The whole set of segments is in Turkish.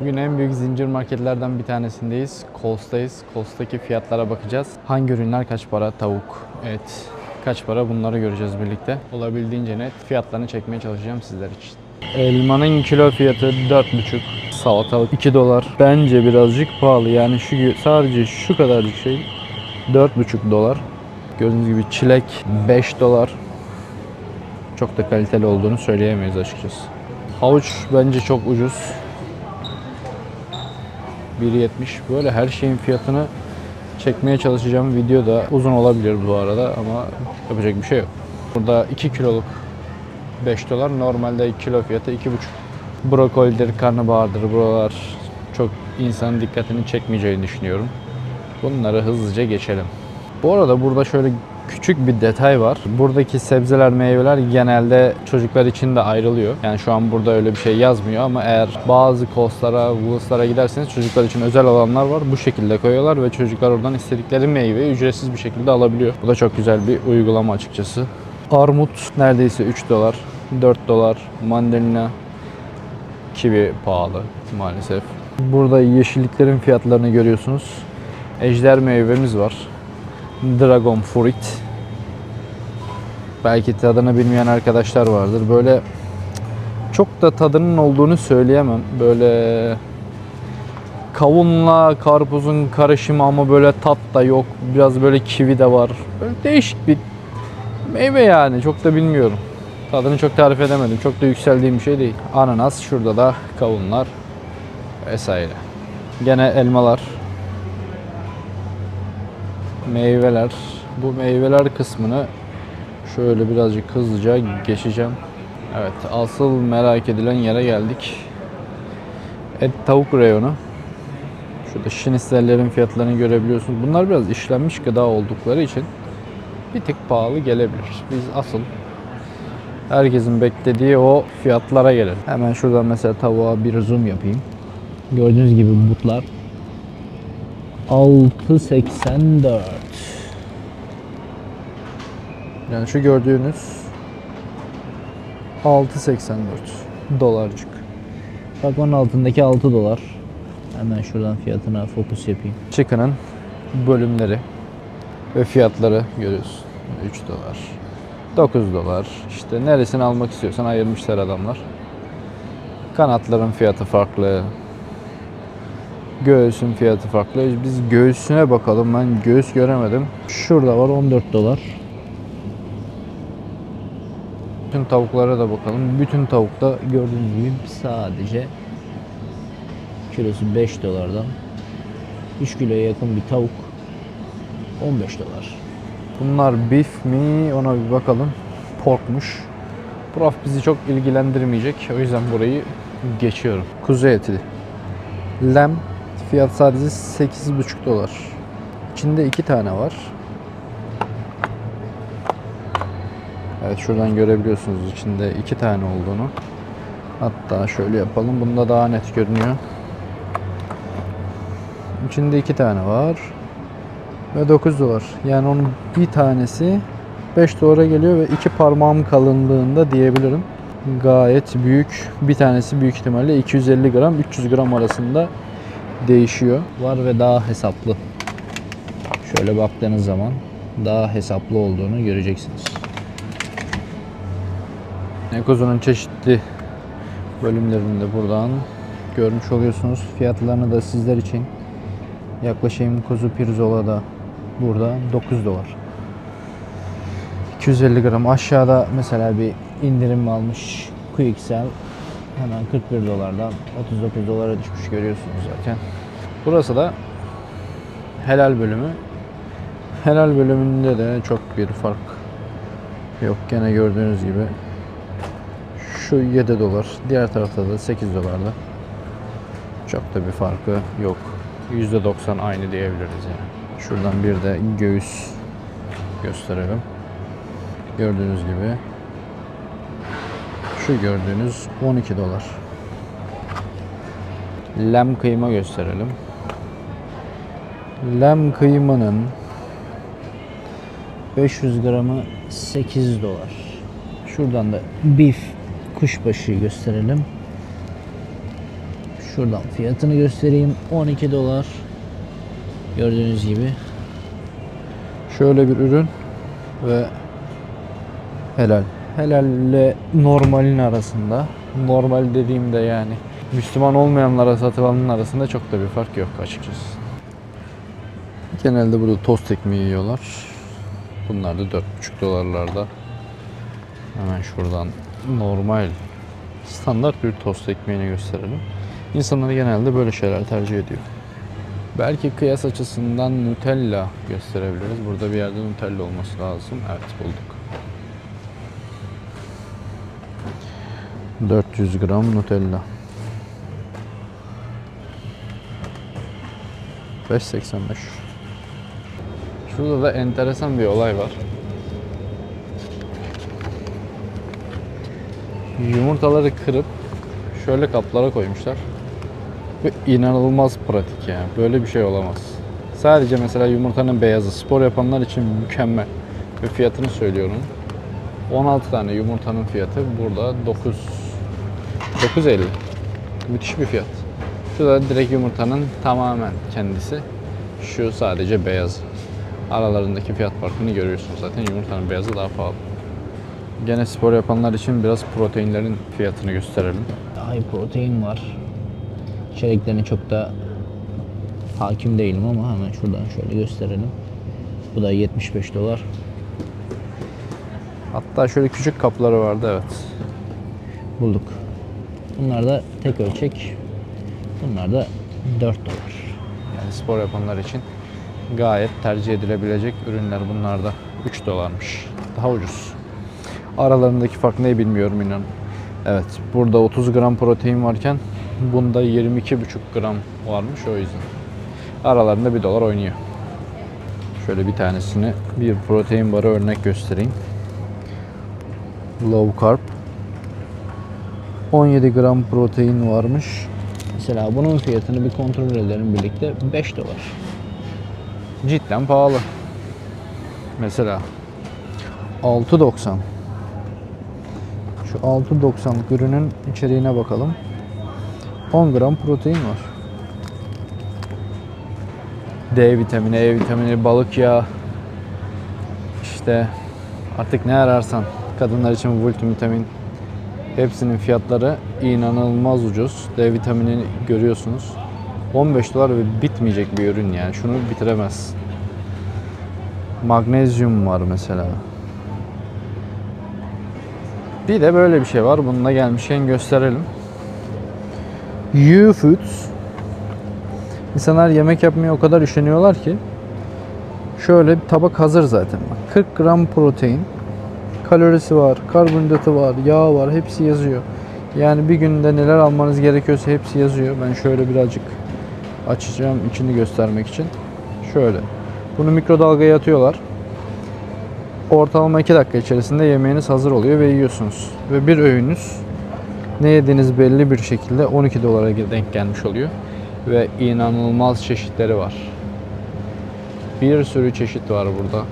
Bugün en büyük zincir marketlerden bir tanesindeyiz. Coles'tayız. Coles'taki fiyatlara bakacağız. Hangi ürünler kaç para? Tavuk, et, kaç para bunları göreceğiz birlikte. Olabildiğince net fiyatlarını çekmeye çalışacağım sizler için. Elmanın kilo fiyatı 4,5. Salatalık 2 dolar. Bence birazcık pahalı. Yani şu sadece şu kadarcık şey 4,5 dolar. Gördüğünüz gibi çilek 5 dolar. Çok da kaliteli olduğunu söyleyemeyiz açıkçası. Havuç bence çok ucuz. 1.70 böyle her şeyin fiyatını çekmeye çalışacağım video da uzun olabilir bu arada ama yapacak bir şey yok. Burada 2 kiloluk 5 dolar normalde kilo fiyatı 2,5. Brokolidir, karnabahardır buralar çok insanın dikkatini çekmeyeceğini düşünüyorum. Bunları hızlıca geçelim. Bu arada burada şöyle küçük bir detay var. Buradaki sebzeler, meyveler genelde çocuklar için de ayrılıyor. Yani şu an burada öyle bir şey yazmıyor ama eğer bazı Costlara, Woolworths'lara giderseniz çocuklar için özel alanlar var. Bu şekilde koyuyorlar ve çocuklar oradan istedikleri meyveyi ücretsiz bir şekilde alabiliyor. Bu da çok güzel bir uygulama açıkçası. Armut neredeyse 3 dolar, 4 dolar. Mandalina, kivi pahalı maalesef. Burada yeşilliklerin fiyatlarını görüyorsunuz. Ejder meyvemiz var. Dragon Fruit. Belki tadını bilmeyen arkadaşlar vardır. Böyle çok da tadının olduğunu söyleyemem. Böyle kavunla karpuzun karışımı ama böyle tat da yok. Biraz böyle kivi de var. Böyle değişik bir meyve yani. Çok da bilmiyorum. Tadını çok tarif edemedim. Çok da yükseldiğim bir şey değil. Ananas, şurada da kavunlar vesaire. Gene elmalar, meyveler. Bu meyveler kısmını şöyle birazcık hızlıca geçeceğim. Evet, asıl merak edilen yere geldik. Et tavuk reyonu. Şurada şinistellerin fiyatlarını görebiliyorsunuz. Bunlar biraz işlenmiş gıda oldukları için bir tık pahalı gelebilir. Biz asıl herkesin beklediği o fiyatlara gelelim. Hemen şuradan mesela tavuğa bir zoom yapayım. Gördüğünüz gibi butlar 6.84 Yani şu gördüğünüz 6.84 dolarcık. Bak onun altındaki 6 dolar. Hemen şuradan fiyatına fokus yapayım. Chicken'ın bölümleri ve fiyatları görüyorsun. 3 dolar. 9 dolar. İşte neresini almak istiyorsan ayırmışlar adamlar. Kanatların fiyatı farklı. Göğsün fiyatı farklı. Biz göğsüne bakalım. Ben göğüs göremedim. Şurada var 14 dolar. Bütün tavuklara da bakalım. Bütün tavukta gördüğünüz gibi sadece kilosu 5 dolardan 3 kiloya yakın bir tavuk 15 dolar. Bunlar beef mi ona bir bakalım. Porkmuş. Prof bizi çok ilgilendirmeyecek. O yüzden burayı geçiyorum. Kuzu eti. Lem fiyat sadece 8,5 dolar. İçinde iki tane var. Evet şuradan görebiliyorsunuz içinde iki tane olduğunu. Hatta şöyle yapalım. Bunda daha net görünüyor. İçinde iki tane var. Ve 9 dolar. Yani onun bir tanesi 5 dolara geliyor ve iki parmağım kalınlığında diyebilirim. Gayet büyük. Bir tanesi büyük ihtimalle 250 gram 300 gram arasında değişiyor. Var ve daha hesaplı. Şöyle baktığınız zaman daha hesaplı olduğunu göreceksiniz. Ekozunun çeşitli bölümlerini de buradan görmüş oluyorsunuz. Fiyatlarını da sizler için yaklaşayım kuzu pirzola da burada 9 dolar. 250 gram aşağıda mesela bir indirim almış Quicksell hemen 41 dolardan 39 dolara düşmüş görüyorsunuz zaten. Burası da helal bölümü. Helal bölümünde de çok bir fark yok. Gene gördüğünüz gibi şu 7 dolar. Diğer tarafta da 8 dolarda. Çok da bir farkı yok. %90 aynı diyebiliriz yani. Şuradan bir de göğüs gösterelim. Gördüğünüz gibi şu gördüğünüz 12 dolar. Lem kıyma gösterelim. Lem kıymanın 500 gramı 8 dolar. Şuradan da beef kuşbaşı gösterelim. Şuradan fiyatını göstereyim. 12 dolar. Gördüğünüz gibi. Şöyle bir ürün ve helal. Helalle normalin arasında. Normal dediğimde yani Müslüman olmayanlara satılanın arasında çok da bir fark yok açıkçası. Genelde burada tost ekmeği yiyorlar. Bunlar da 4,5 dolarlarda. Hemen şuradan normal standart bir tost ekmeğini gösterelim. İnsanlar genelde böyle şeyler tercih ediyor. Belki kıyas açısından Nutella gösterebiliriz. Burada bir yerde Nutella olması lazım. Evet bulduk. 400 gram Nutella. 5.85. Şurada da enteresan bir olay var. Yumurtaları kırıp şöyle kaplara koymuşlar. Ve inanılmaz pratik yani. Böyle bir şey olamaz. Sadece mesela yumurtanın beyazı spor yapanlar için mükemmel. Ve fiyatını söylüyorum. 16 tane yumurtanın fiyatı burada 9 9.50. Müthiş bir fiyat. Şu da direkt yumurtanın tamamen kendisi. Şu sadece beyazı. Aralarındaki fiyat farkını görüyorsunuz zaten. Yumurtanın beyazı daha pahalı. Gene spor yapanlar için biraz proteinlerin fiyatını gösterelim. High protein var. İçeriklerine çok da hakim değilim ama hemen şuradan şöyle gösterelim. Bu da 75 dolar. Hatta şöyle küçük kapları vardı evet. Bulduk. Bunlar da tek ölçek. Bunlar da 4 dolar. Yani spor yapanlar için gayet tercih edilebilecek ürünler bunlar da 3 dolarmış. Daha ucuz. Aralarındaki fark ne bilmiyorum inan. Evet burada 30 gram protein varken bunda 22,5 gram varmış o yüzden. Aralarında 1 dolar oynuyor. Şöyle bir tanesini bir protein barı örnek göstereyim. Low carb. 17 gram protein varmış. Mesela bunun fiyatını bir kontrol edelim birlikte. 5 dolar. Cidden pahalı. Mesela 6.90. Şu 6.90'lık ürünün içeriğine bakalım. 10 gram protein var. D vitamini, E vitamini, balık yağı. İşte artık ne ararsan kadınlar için multivitamin hepsinin fiyatları inanılmaz ucuz. D vitaminini görüyorsunuz. 15 dolar ve bitmeyecek bir ürün yani. Şunu bitiremez. Magnezyum var mesela. Bir de böyle bir şey var. Bununla gelmişken gösterelim. U Foods. İnsanlar yemek yapmaya o kadar üşeniyorlar ki şöyle bir tabak hazır zaten. Bak, 40 gram protein, kalorisi var, karbonhidratı var, yağı var, hepsi yazıyor. Yani bir günde neler almanız gerekiyorsa hepsi yazıyor. Ben şöyle birazcık açacağım içini göstermek için. Şöyle. Bunu mikrodalgaya atıyorlar. Ortalama 2 dakika içerisinde yemeğiniz hazır oluyor ve yiyorsunuz. Ve bir öğünüz ne yediğiniz belli bir şekilde 12 dolara denk gelmiş oluyor. Ve inanılmaz çeşitleri var. Bir sürü çeşit var burada.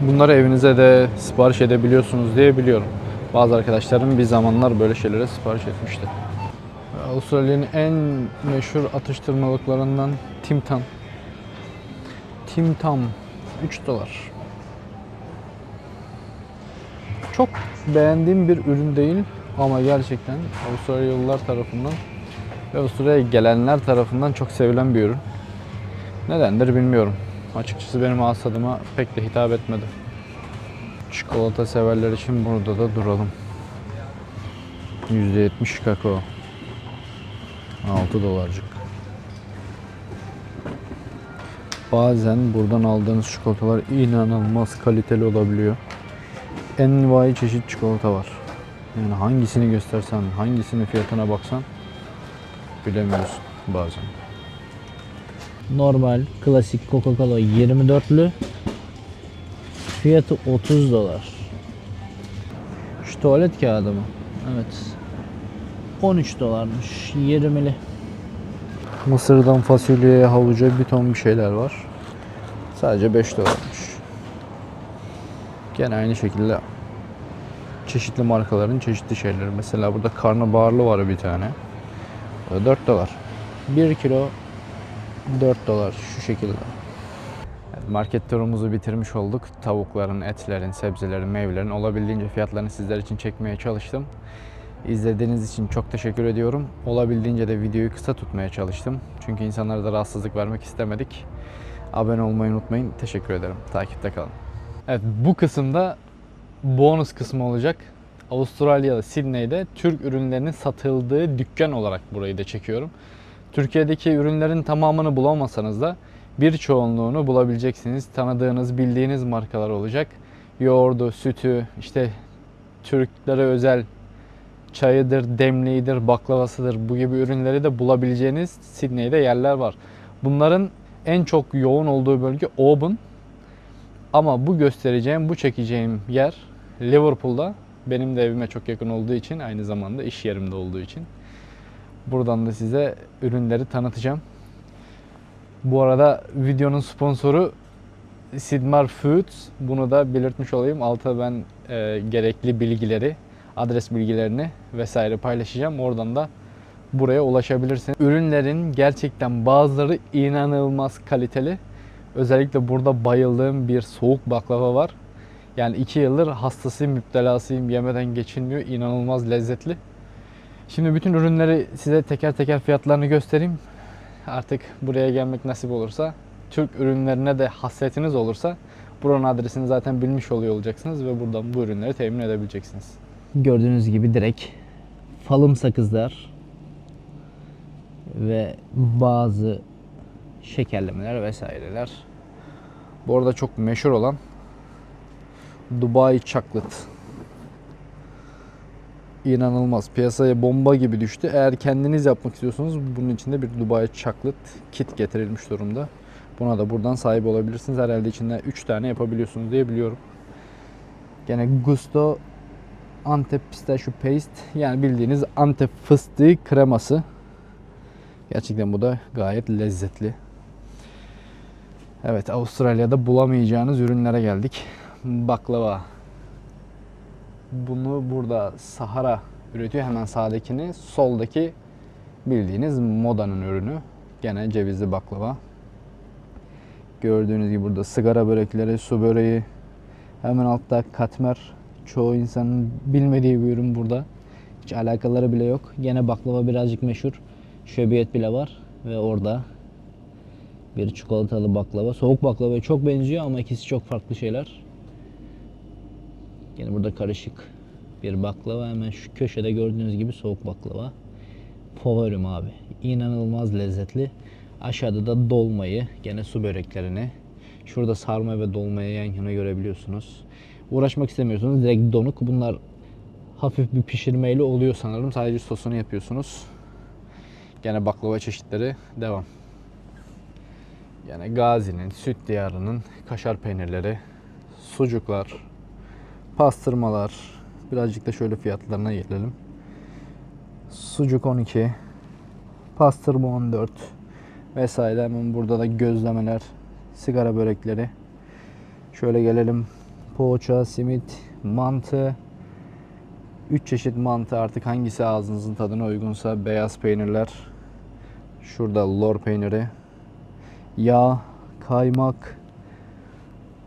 Bunları evinize de sipariş edebiliyorsunuz diye biliyorum. Bazı arkadaşlarım bir zamanlar böyle şeylere sipariş etmişti. Avustralya'nın en meşhur atıştırmalıklarından Tim Tam. Tim Tam 3 dolar. Çok beğendiğim bir ürün değil ama gerçekten Avustralyalılar tarafından ve Avustralya'ya gelenler tarafından çok sevilen bir ürün. Nedendir bilmiyorum. Açıkçası benim ağız tadıma pek de hitap etmedi. Çikolata severler için burada da duralım. %70 kakao. 6 dolarcık. Bazen buradan aldığınız çikolatalar inanılmaz kaliteli olabiliyor. Envai çeşit çikolata var. Yani hangisini göstersen, hangisinin fiyatına baksan bilemiyorsun bazen. Normal, klasik Coca-Cola 24'lü. Fiyatı 30 dolar. Şu tuvalet kağıdı mı? Evet. 13 dolarmış. 20'li. Mısırdan fasulyeye, havuca bir ton bir şeyler var. Sadece 5 dolarmış. Gene aynı şekilde çeşitli markaların çeşitli şeyleri. Mesela burada karnabaharlı var bir tane. O da 4 dolar. 1 kilo 4 dolar şu şekilde. Market turumuzu bitirmiş olduk. Tavukların, etlerin, sebzelerin, meyvelerin olabildiğince fiyatlarını sizler için çekmeye çalıştım. İzlediğiniz için çok teşekkür ediyorum. Olabildiğince de videoyu kısa tutmaya çalıştım. Çünkü insanlara da rahatsızlık vermek istemedik. Abone olmayı unutmayın. Teşekkür ederim. Takipte kalın. Evet bu kısımda bonus kısmı olacak. Avustralya'da, Sydney'de Türk ürünlerinin satıldığı dükkan olarak burayı da çekiyorum. Türkiye'deki ürünlerin tamamını bulamasanız da bir çoğunluğunu bulabileceksiniz. Tanıdığınız, bildiğiniz markalar olacak. Yoğurdu, sütü, işte Türklere özel çayıdır, demliğidir, baklavasıdır bu gibi ürünleri de bulabileceğiniz Sydney'de yerler var. Bunların en çok yoğun olduğu bölge Auburn. Ama bu göstereceğim, bu çekeceğim yer Liverpool'da. Benim de evime çok yakın olduğu için, aynı zamanda iş yerimde olduğu için. Buradan da size ürünleri tanıtacağım. Bu arada videonun sponsoru Sidmar Foods. Bunu da belirtmiş olayım. Alta ben e, gerekli bilgileri, adres bilgilerini vesaire paylaşacağım. Oradan da buraya ulaşabilirsiniz. Ürünlerin gerçekten bazıları inanılmaz kaliteli. Özellikle burada bayıldığım bir soğuk baklava var. Yani iki yıldır hastasıyım, müptelasıyım, yemeden geçilmiyor. İnanılmaz lezzetli. Şimdi bütün ürünleri size teker teker fiyatlarını göstereyim. Artık buraya gelmek nasip olursa, Türk ürünlerine de hasretiniz olursa buranın adresini zaten bilmiş oluyor olacaksınız ve buradan bu ürünleri temin edebileceksiniz. Gördüğünüz gibi direkt falım sakızlar ve bazı şekerlemeler vesaireler. Bu arada çok meşhur olan Dubai Chocolate. İnanılmaz. Piyasaya bomba gibi düştü. Eğer kendiniz yapmak istiyorsanız bunun içinde bir Dubai Chocolate kit getirilmiş durumda. Buna da buradan sahip olabilirsiniz. Herhalde içinde 3 tane yapabiliyorsunuz diye biliyorum. Gene Gusto Antep Pistachio Paste yani bildiğiniz Antep fıstığı kreması. Gerçekten bu da gayet lezzetli. Evet Avustralya'da bulamayacağınız ürünlere geldik. Baklava. Bunu burada Sahara üretiyor. Hemen sağdakini. Soldaki bildiğiniz modanın ürünü. Gene cevizli baklava. Gördüğünüz gibi burada sigara börekleri, su böreği. Hemen altta katmer. Çoğu insanın bilmediği bir ürün burada. Hiç alakaları bile yok. Gene baklava birazcık meşhur. Şöbiyet bile var. Ve orada bir çikolatalı baklava. Soğuk baklavaya çok benziyor ama ikisi çok farklı şeyler. Yine burada karışık bir baklava. Hemen şu köşede gördüğünüz gibi soğuk baklava. Favorim abi. İnanılmaz lezzetli. Aşağıda da dolmayı, gene su böreklerini. Şurada sarma ve dolmayı yan yana görebiliyorsunuz. Uğraşmak istemiyorsunuz. Direkt donuk. Bunlar hafif bir pişirmeyle oluyor sanırım. Sadece sosunu yapıyorsunuz. Gene baklava çeşitleri devam. Yani Gazi'nin, Süt Diyarı'nın kaşar peynirleri, sucuklar, pastırmalar. Birazcık da şöyle fiyatlarına gelelim. Sucuk 12, pastırma 14 vesaire. Hemen burada da gözlemeler, sigara börekleri. Şöyle gelelim. Poğaça, simit, mantı. 3 çeşit mantı artık hangisi ağzınızın tadına uygunsa beyaz peynirler. Şurada lor peyniri, yağ, kaymak,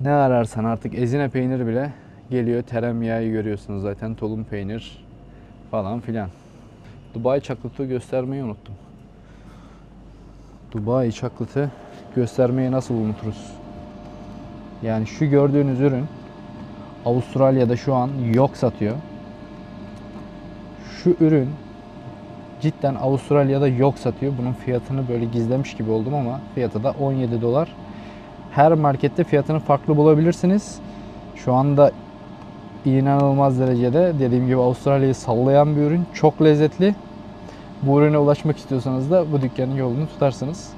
ne ararsan artık ezine peyniri bile geliyor. Teremyağı görüyorsunuz zaten. Tulum peynir falan filan. Dubai çaklıtı göstermeyi unuttum. Dubai çaklıtı göstermeyi nasıl unuturuz? Yani şu gördüğünüz ürün Avustralya'da şu an yok satıyor. Şu ürün cidden Avustralya'da yok satıyor. Bunun fiyatını böyle gizlemiş gibi oldum ama fiyatı da 17 dolar. Her markette fiyatını farklı bulabilirsiniz. Şu anda inanılmaz derecede dediğim gibi Avustralya'yı sallayan bir ürün. Çok lezzetli. Bu ürüne ulaşmak istiyorsanız da bu dükkanın yolunu tutarsınız.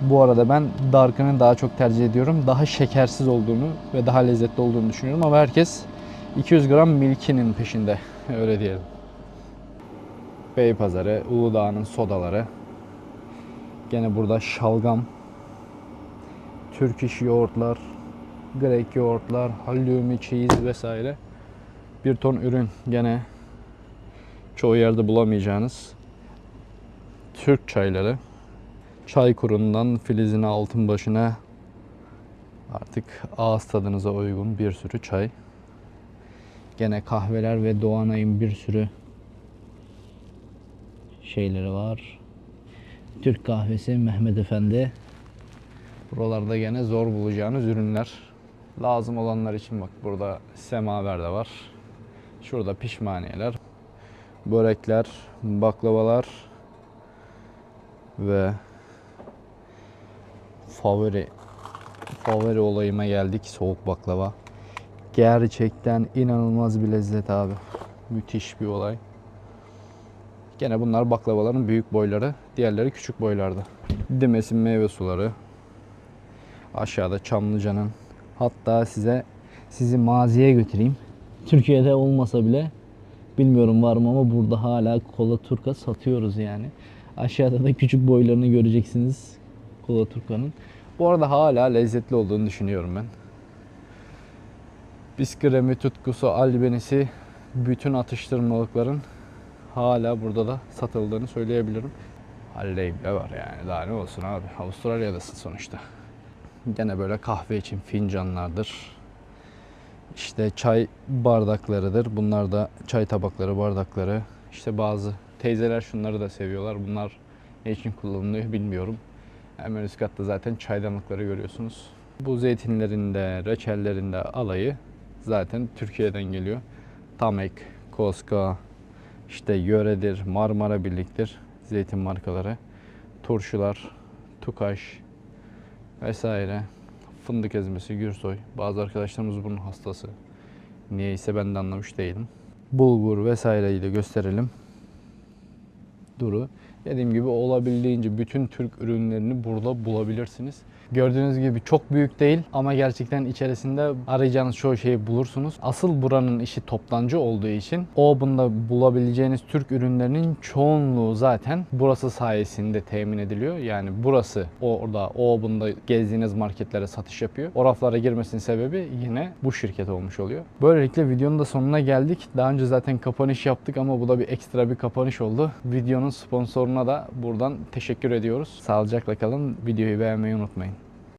Bu arada ben Dark'ını daha çok tercih ediyorum. Daha şekersiz olduğunu ve daha lezzetli olduğunu düşünüyorum ama herkes 200 gram Milky'nin peşinde. Öyle diyelim. Beypazarı, Uludağ'ın sodaları. Gene burada şalgam, Türk iş yoğurtlar, Grek yoğurtlar, halloumi, cheese vesaire. Bir ton ürün gene çoğu yerde bulamayacağınız Türk çayları. Çay kurundan filizine altın başına artık ağız tadınıza uygun bir sürü çay. Gene kahveler ve Doğanay'ın bir sürü şeyleri var. Türk kahvesi Mehmet Efendi. Buralarda gene zor bulacağınız ürünler. Lazım olanlar için bak burada semaver de var. Şurada pişmaniyeler, börekler, baklavalar ve favori favori olayıma geldik soğuk baklava. Gerçekten inanılmaz bir lezzet abi. Müthiş bir olay. Gene bunlar baklavaların büyük boyları, diğerleri küçük boylarda. Dimes'in meyve suları. Aşağıda Çamlıca'nın. Hatta size sizi maziye götüreyim. Türkiye'de olmasa bile bilmiyorum var mı ama burada hala kola turka satıyoruz yani. Aşağıda da küçük boylarını göreceksiniz kola turkanın. Bu arada hala lezzetli olduğunu düşünüyorum ben. Biskremi tutkusu albenisi bütün atıştırmalıkların hala burada da satıldığını söyleyebilirim. Halley var yani daha ne olsun abi Avustralya'dasın sonuçta. Gene böyle kahve için fincanlardır. İşte çay bardaklarıdır. Bunlar da çay tabakları, bardakları. İşte bazı teyzeler şunları da seviyorlar. Bunlar ne için kullanılıyor bilmiyorum. Hemen üst katta zaten çaydanlıkları görüyorsunuz. Bu zeytinlerinde, reçellerinde alayı zaten Türkiye'den geliyor. Tamek, Koska, işte Yöredir, Marmara Birlik'tir zeytin markaları. Turşular, Tukaş vesaire. Fındık ezmesi, Gürsoy. Bazı arkadaşlarımız bunun hastası. Niyeyse ben de anlamış değilim. Bulgur vesaireyi de gösterelim. Duru. Dediğim gibi olabildiğince bütün Türk ürünlerini burada bulabilirsiniz. Gördüğünüz gibi çok büyük değil ama gerçekten içerisinde arayacağınız çoğu şeyi bulursunuz. Asıl buranın işi toptancı olduğu için o bulabileceğiniz Türk ürünlerinin çoğunluğu zaten burası sayesinde temin ediliyor. Yani burası orada o gezdiğiniz marketlere satış yapıyor. O raflara girmesinin sebebi yine bu şirket olmuş oluyor. Böylelikle videonun da sonuna geldik. Daha önce zaten kapanış yaptık ama bu da bir ekstra bir kapanış oldu. Videonun sponsoruna da buradan teşekkür ediyoruz. Sağlıcakla kalın. Videoyu beğenmeyi unutmayın.